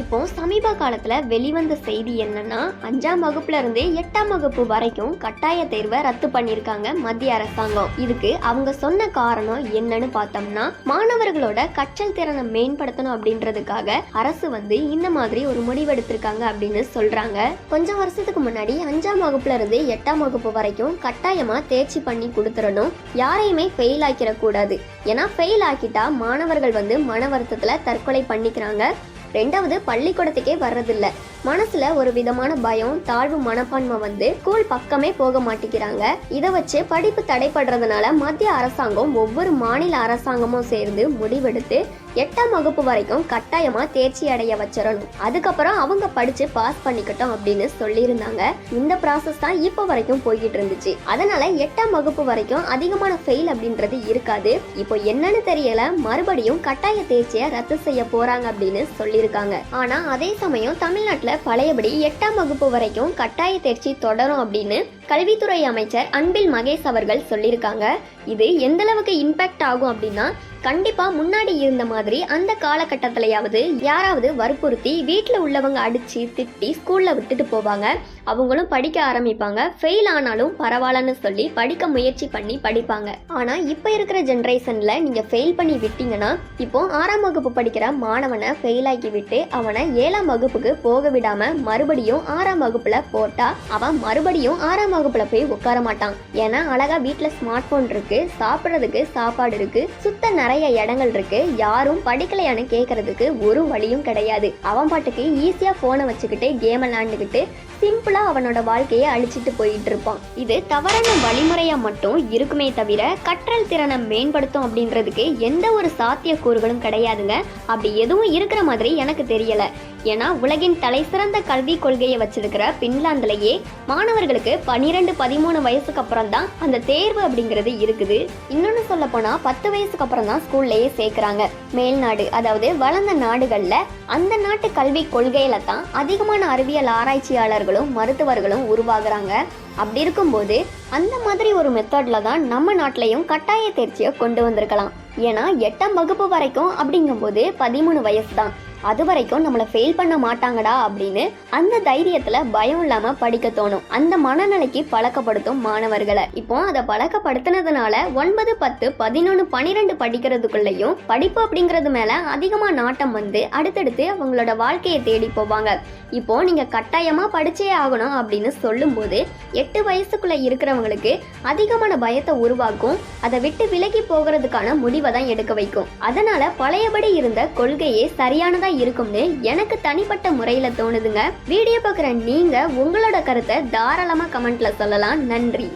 இப்போ சமீப காலத்தில் வெளிவந்த செய்தி என்னன்னா அஞ்சாம் வகுப்புல இருந்து எட்டாம் வகுப்பு வரைக்கும் கட்டாய தேர்வை ரத்து பண்ணியிருக்காங்க மத்திய அரசாங்கம். இதுக்கு அவங்க சொன்ன காரணம் என்னன்னு பார்த்தோம்னா மாணவர்களோட கற்றல் திறனை மேம்படுத்தணும் அப்படின்றதுக்காக அரசு வந்து இந்த மாதிரி ஒரு முடிவெடுத்திருக்காங்க அப்படின்னு சொல்றாங்க. கொஞ்சம் வருஷத்துக்கு முன்னாடி அஞ்சாம் வகுப்புல இருந்து எட்டாம் வகுப்பு வரைக்கும் கட்டாயமா தேர்ச்சி பண்ணி கொடுத்துடணும். யாரையுமே ஃபெயில் ஆக்கிடக்கூடாது. ஏன்னா ஃபெயில் ஆக்கிட்டா மாணவர்கள் வந்து மன வருத்தத்துல தற்கொலை பண்ணிக்கிறாங்க. ரெண்டாவது பள்ளிக்கூடத்துக்கே வர்றதில்ல. மனசுல ஒரு விதமான பயம் தாழ்வு மனப்பான்மை வந்து ஸ்கூல் பக்கமே போக மாட்டேங்கிறாங்க. இதை வச்சு படிப்பு தடைப்படுறதுனால மத்திய அரசாங்கம் ஒவ்வொரு மாநில அரசாங்கமும் சேர்ந்து முடிவெடுத்து எட்டாம் வகுப்பு வரைக்கும் கட்டாயமா தேர்ச்சி அடைய வச்சிடணும். அதுக்கப்புறம் அவங்க படிச்சு பாஸ் பண்ணிக்கட்டும் அப்படின்னு சொல்லியிருந்தாங்க. இந்த ப்ராசஸ் தான் இப்போ வரைக்கும் போய்கிட்டு இருந்துச்சு. அதனால எட்டாம் வகுப்பு வரைக்கும் அதிகமான ஃபெயில் அப்படின்றது இருக்காது. இப்போ என்னன்னு தெரியல மறுபடியும் கட்டாய தேர்ச்சியை ரத்து செய்ய போறாங்க அப்படின்னு சொல்லியிருக்காங்க. ஆனா அதே சமயம் தமிழ்நாட்டுல பழையபடி எட்டாம் வகுப்பு வரைக்கும் கட்டாய தேர்ச்சி தொடரும் அப்படின்னு கல்வித்துறை அமைச்சர் அன்பில் மகேஷ் அவர்கள் சொல்லியிருக்காங்க. இது எந்த அளவுக்கு ஆகும் அப்படின்னா கண்டிப்பா முன்னாடி இருந்த மாதிரி அந்த காலகட்டத்திலையாவது யாராவது வற்புறுத்தி வீட்டில் உள்ளவங்க அடிச்சு திட்டி ஸ்கூல்ல விட்டுட்டு போவாங்க. அவங்களும் படிக்க ஆரம்பிப்பாங்க. ஃபெயில் ஆனாலும் பரவாயில்லன்னு சொல்லி படிக்க முயற்சி பண்ணி படிப்பாங்க. ஆனா இப்போ இருக்கிற ஜென்ரேஷன்ல நீங்க ஃபெயில் பண்ணி விட்டீங்கன்னா இப்போ ஆறாம் வகுப்பு படிக்கிற மாணவனை ஃபெயில் ஆக்கி விட்டு அவனை ஏழாம் வகுப்புக்கு போக விடாம மறுபடியும் ஆறாம் வகுப்புல போட்டா அவன் மறுபடியும் ஆறாம் வகுப்புல போய் உட்கார மாட்டான். ஏன்னா அழகா வீட்டுல ஸ்மார்ட் போன் இருக்கு சாப்பிட்றதுக்கு சாப்பாடு இருக்கு சுத்த நிறைய இடங்கள் இருக்கு. யாரும் படிக்கலையான்னு கேட்கறதுக்கு ஒரு வழியும் கிடையாது. அவன் பாட்டுக்கு ஈஸியா போனை வச்சுக்கிட்டு கேம் விளாண்டுக்கிட்டு சிம்பிளா அவனோட வாழ்க்கையை அழிச்சிட்டு போயிட்டு இருப்பான் இது தவறான வழிமுறையா மட்டும் இருக்குமே தவிர கற்றல் திறனை மேம்படுத்தும் அப்படின்றதுக்கு எந்த ஒரு சாத்தியக்கூறுகளும் கிடையாதுங்க. அப்படி எதுவும் இருக்கிற மாதிரி எனக்கு தெரியல. ஏன்னா உலகின் தலை சிறந்த கல்வி கொள்கையை வச்சிருக்கிற பின்லாந்துலயே மாணவர்களுக்கு பன்னிரெண்டு பதிமூணு வயசுக்கு அப்புறம் தான் அந்த தேர்வு அப்படிங்கிறது இருக்குது. இன்னொன்னு சொல்ல போனா பத்து வயசுக்கு அப்புறம் தான் ஸ்கூல்லையே சேர்க்கறாங்க. மேல்நாடு அதாவது வளர்ந்த நாடுகள்ல அந்த நாட்டு கல்வி கொள்கையில தான் அதிகமான அறிவியல் ஆராய்ச்சியாளர்கள் டாக்டர்களும் மருத்துவர்களும் உருவாகுறாங்க. அப்படி இருக்கும்போது அந்த மாதிரி ஒரு மெத்தட்ல தான் நம்ம நாட்டிலையும் கட்டாய தேர்ச்சியை கொண்டு வந்திருக்கலாம். ஏன்னா எட்டாம் வகுப்பு வரைக்கும் அப்படிங்கும்போது பதிமூணு வயசு தான். அது வரைக்கும் நம்மளை ஃபெயில் பண்ண மாட்டாங்கடா அப்படின்னு அந்த தைரியத்துல பயம் இல்லாம படிக்க தோணும். அந்த மனநிலைக்கு பழக்கப்படுத்தும் மாணவர்களை. இப்போ அதை பழக்கப்படுத்தினதுனால ஒன்பது பத்து பதினொன்று பன்னிரெண்டு படிக்கிறதுக்குள்ளேயும் படிப்பு அப்படிங்கிறது மேல அதிகமா நாட்டம் வந்து அடுத்தடுத்து அவங்களோட வாழ்க்கையை தேடி போவாங்க. இப்போ நீங்க கட்டாயமா படிச்சே ஆகணும் அப்படின்னு சொல்லும்போது எட்டு வயசுக்குள்ள இருக்கிறவங்களுக்கு அதிகமான பயத்தை உருவாக்கும். அதை விட்டு விலகி போகிறதுக்கான முடிவை தான் எடுக்க வைக்கும். அதனால பழையபடி இருந்த கொள்கையே சரியானதா இருக்கும்னு எனக்கு தனிப்பட்ட முறையில தோணுதுங்க. வீடியோ பார்க்குற நீங்க உங்களோட கருத்தை தாராளமா கமெண்ட்ல சொல்லலாம். நன்றி.